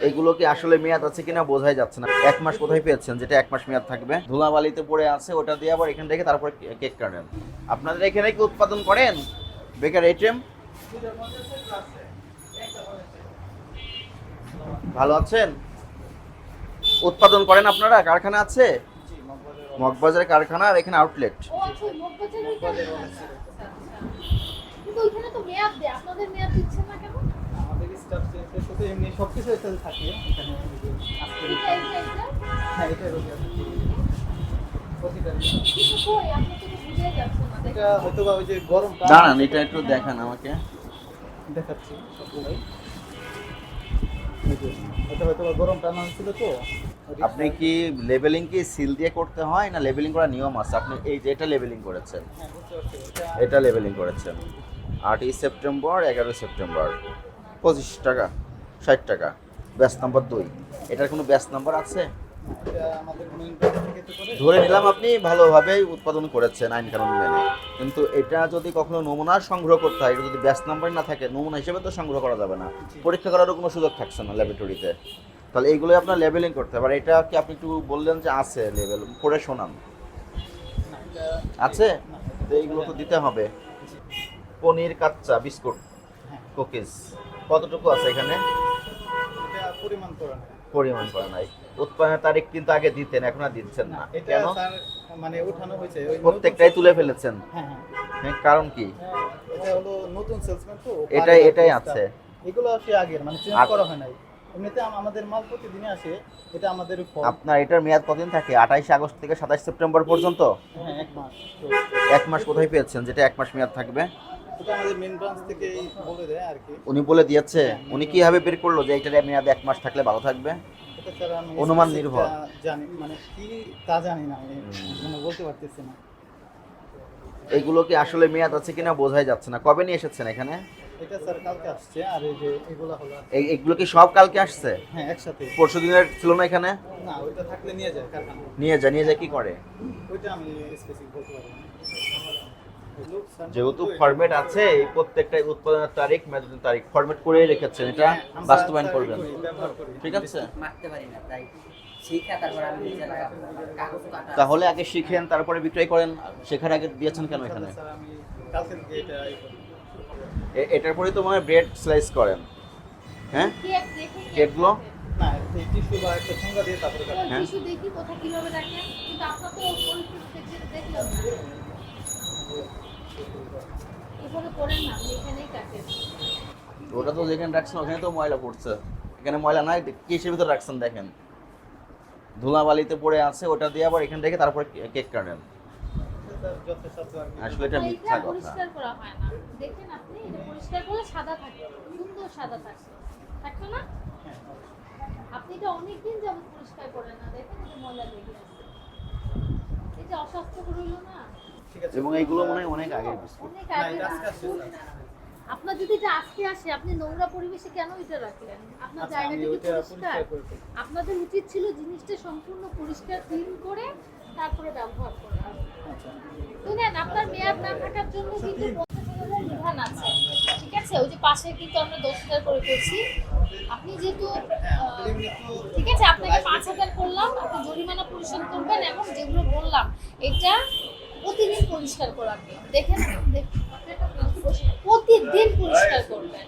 এগুলো কি আসলে মেয়াদ আছে কিনা বোঝাই যাচ্ছে না। এক মাস কোথায় পেয়েছেন? যেটা এক মাস মেয়াদ থাকবে। ধুলাবালিতে পড়ে আছে ওটা দিয়ে আবার এখান থেকে তারপর কেক কাটেন। আপনাদের এখানে কি উৎপাদন করেন? বেকার এটিএম ভালো আছেন? উৎপাদন করেন আপনারা? কারখানা আছে? মগবাজারে কারখানা আর এখানে আউটলেট আচ্ছা মগবাজারের। আচ্ছা, আচ্ছা। আপনাদের মেয়াদ না কেন? স্টাফ চেঞ্জের সাথে এমনি সব কিছু এখানে থাকে। এখানে হ্যাঁ এটা রোগী দাঁড়ান এটা একটু দেখান আমাকে। দেখাচ্ছি আপনি কি লেবেলিং কি সিল দিয়ে করতে হয় না লেবেলিং করার নিয়ম আছে? আপনি এই যে এটা লেবেলিং করেছেন। হ্যাঁ এটা লেবেলিং করেছেন। আটই সেপ্টেম্বর এগারোই সেপ্টেম্বর। পঁচিশ টাকা, ষাট টাকা, ব্যাস নাম্বার দুই। এটার কোনো ব্যাস নাম্বার আছে? ধরে নিলাম আপনি ভালোভাবেই উৎপাদন করেছেন আইন কানুন মেনে। কিন্তু এটা যদি কখনো নমুনা সংগ্রহ করতে হয়, এটা যদি ব্যাস নাম্বার না থাকে, নমুনা হিসেবে তো সংগ্রহ করা যাবে না। পরীক্ষা করারও কোনো সুযোগ থাকছে না ল্যাবরেটরিতে তাহলে এইগুলোই আপনার লেবেলিং করতে হবে। আর এটা কি আপনি একটু বললেন যে আছে লেবেল পড়ে শোনান। আছে? তো এইগুলো তো দিতে হবে। পনির, কাচ্চা, বিস্কুট, কুকিজ। কতটুকু আছে এখানে? পরিমাণ করা না পরিমাণ করা নাই। উৎপাদনের তারিখ কিন্তু আগে দিতেন এখন আর দিচ্ছেন না। কেন? মানে উঠানো হয়েছে প্রত্যেকটাই তুলে ফেলেছেন? হ্যাঁ হ্যাঁ। হ্যাঁ, কারণ কি? হ্যাঁ, এটা হলো নতুন সেলসম্যান তো এটাই- এটাই আছে। এগুলো আসে আগের মানে চেঞ্জ করা হয় নাই। এমনিতে আমাদের মাল প্রতিদিনই আসে এটা আমাদের আপনার এটার মেয়াদ কতদিন থাকে? আঠাইশে আগস্ট থেকে সাতাশ সেপ্টেম্বর পর্যন্ত? হ্যাঁ এক মাস। এক মাস কোথায় পেয়েছেন? যেটা এক মাস মেয়াদ থাকবে? উনি বলে দিয়েছে উনি কীভাবে বের করল যে এটার মেয়াদ এক মাস থাকলে ভালো থাকবে? অনুমান নির্ভর। জানি মানে কি তা জানি না আমি মানে বলতে পারতেছি না। এইগুলো কি আসলে মেয়াদ আছে কিনা বোঝাই যাচ্ছে না। কবে নিয়ে এসেছেন এখানে? এটা স্যার কালকে আসছে আর এই যে এগুলো হলো এই- এগুলো কি সব কালকে আসছে? হ্যাঁ একসাথে। পরশু দিনের ছিল না এখানে? না ওইটা থাকলে নিয়ে যায় কারখানা নিয়ে যা নিয়ে যায় কি করে? ওইটা আমি স্পেসিফিক বলতে পারব না। যেহেতু ফরম্যাট আছে এই প্রত্যেকটাই উৎপাদনের তারিখ মেয়াদের তারিখ ফরম্যাট করেই রেখেছেন এটা হ্যাঁ, বাস্তবায়ন করবেন। করি, করি। ঠিক আছে? মারতে পারি না তাই শিখা তারপর আমি নিজেরা কাগজ কাটা। তাহলে আগে শিখেন তারপরে বিক্রয় করেন। শেখার আগে দিয়েছেন কেন এখানে? স্যার আমি কালকে থেকে এটা ইয়ে করি। এ- এটার পরেই তো মানে ব্রেড স্লাইস করেন। হ্যাঁ? কেকগুলো? না এই টিস্যু বা একটা দিয়ে তারপরে হ্যাঁ। টিস্যু দেখি কোথায় কীভাবে রাখেন কিন্তু আপনার তো পরিস্থিতি দেখে দেখলাম না এভাবে করেন না আপনি এখানেই কাটেন ওটা তো যেখানে রাখছেন ওখানে তো ময়লা পড়ছে। এখানে ময়লা নাই কেসের ভিতরে রাখছেন দেখেন? ধুলাবালিতে পড়ে আছে ওটা দিয়ে আবার এখান থেকে তারপরে কেক কাটেন। আসলে এটা মিথ্যা কথা। পরিষ্কার করা হয় না। দেখেন আপনি এটা পরিষ্কার করলে সাদা থাকে সুন্দর সাদা থাকে। থাকতো না? হ্যাঁ, আপনি এটা অনেকদিন যাবত পরিষ্কার করেন না দেখেন এটা ময়লা লেগে আছে। এটা অস্বাস্থ্যকর হইল না। এবং এইগুলো মনে হয় অনেক বিস্কুট। অনেক আগে আপনার যদি এটা আজকে আসে আপনি নোংরা পরিবেশে কেন এটা রাখলেন? আপনার আচ্ছা, জায়গাটা কি পরিষ্কার। আপনাদের উচিত ছিল জিনিসটা সম্পূর্ণ পরিষ্কার ক্লিন করে তারপরে ব্যবহার করা। আচ্ছা। শুনেন আপনার মেয়াদ না থাকার জন্য কিন্তু বিধান আছে। ঠিক আছে? ওই যে পাশে কিন্তু আমরা দশ হাজার করে পেয়েছি আপনি যেহেতু ঠিক আছে আপনাকে পাঁচ হাজার করলাম আপনি জরিমানা পরিশোধ করবেন এবং যেগুলো বললাম এটা প্রতিদিন পরিষ্কার করাবেন দেখেন দেখ- প্রতিদিন পরিষ্কার করবেন।